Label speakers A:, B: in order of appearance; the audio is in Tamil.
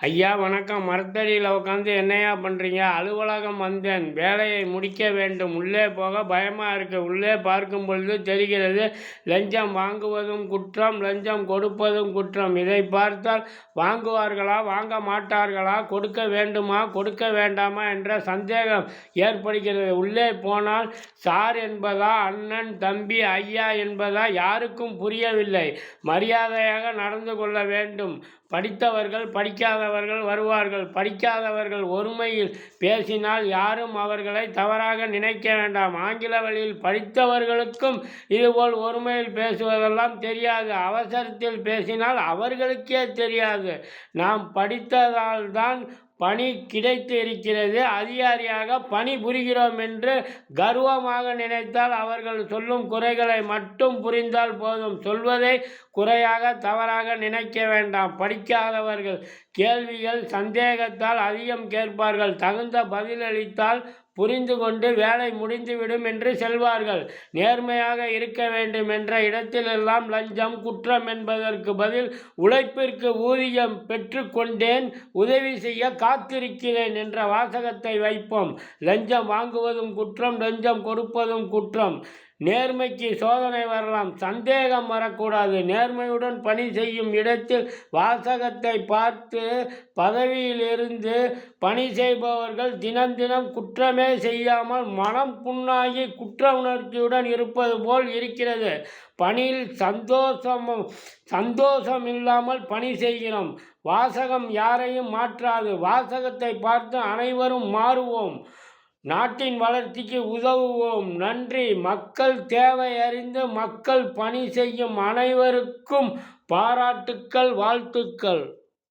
A: ஐயா வணக்கம். மரத்தடியில் உட்காந்து என்னையா பண்ணுறீங்க அலுவலகம் வந்தேன். வேலையை முடிக்க வேண்டும். உள்ளே போக பயமாக இருக்குது உள்ளே பார்க்கும் பொழுது தெரிகிறது லஞ்சம் வாங்குவதும் குற்றம் லஞ்சம் கொடுப்பதும் குற்றம். இதை பார்த்தால் வாங்குவார்களா வாங்க மாட்டார்களா கொடுக்க வேண்டுமா கொடுக்க வேண்டாமா என்ற சந்தேகம் ஏற்படுகிறது. உள்ளே போனால் சார் என்பதா அண்ணன் தம்பி ஐயா என்பதா யாருக்கும் புரியவில்லை. மரியாதையாக நடந்து கொள்ள வேண்டும். படித்தவர்கள் படிக்காதவர்கள் வருவார்கள். படிக்காதவர்கள் ஒருமையில் பேசினால் யாரும் அவர்களை தவறாக நினைக்க வேண்டாம். ஆங்கில வழியில் படித்தவர்களுக்கும் இதுபோல் ஒருமையில் பேசுவதெல்லாம் தெரியாது. அவசரத்தில் பேசினால் அவர்களுக்கே தெரியாது. நாம் படித்ததால் தான் பணி கிடைத்து இருக்கிறது அதிகாரியாக பணி புரிகிறோம் என்று கர்வமாக நினைத்தால் அவர்கள் சொல்லும் குறைகளை மட்டும் புரிந்தால் போதும். சொல்வதை குறையாக தவறாக நினைக்க வேண்டாம். படிக்காதவர்கள் கேள்விகள் சந்தேகத்தால் அதிகம் கேட்பார்கள். தகுந்த பதிலளித்தால் புரிந்து கொண்டு வேலை முடிந்துவிடும் என்று செல்வார்கள். நேர்மையாக இருக்க வேண்டும் என்ற இடத்திலெல்லாம் லஞ்சம் குற்றம் என்பதற்கு பதில் உழைப்பிற்கு ஊதியம் பெற்றுக்கொண்டேன் உதவி செய்ய காத்திருக்கிறேன் என்ற வாசகத்தை வைப்போம். லஞ்சம் வாங்குவதும் குற்றம் லஞ்சம் கொடுப்பதும் குற்றம். நேர்மைக்கு சோதனை வரலாம். சந்தேகம் வரக்கூடாது. நேர்மையுடன் பணி செய்யும் இடத்தில் வாசகத்தை பார்த்து பதவியிலிருந்து பணி செய்பவர்கள் தினம் தினம் குற்றமே செய்யாமல் மனம் புண்ணாகி குற்ற உணர்ச்சியுடன் இருப்பது போல் இருக்கிறது. பணியில் சந்தோஷம் சந்தோஷம் இல்லாமல் பணி செய்கிறோம். வாசகம் யாரையும் மாற்றாது. வாசகத்தை பார்த்து அனைவரும் மாறுவோம். நாட்டின் வளர்ச்சிக்கு உதவுவோம். நன்றி. மக்கள் தேவை அறிந்து மக்கள் பணி செய்யும் அனைவருக்கும் பாராட்டுக்கள் வாழ்த்துக்கள்.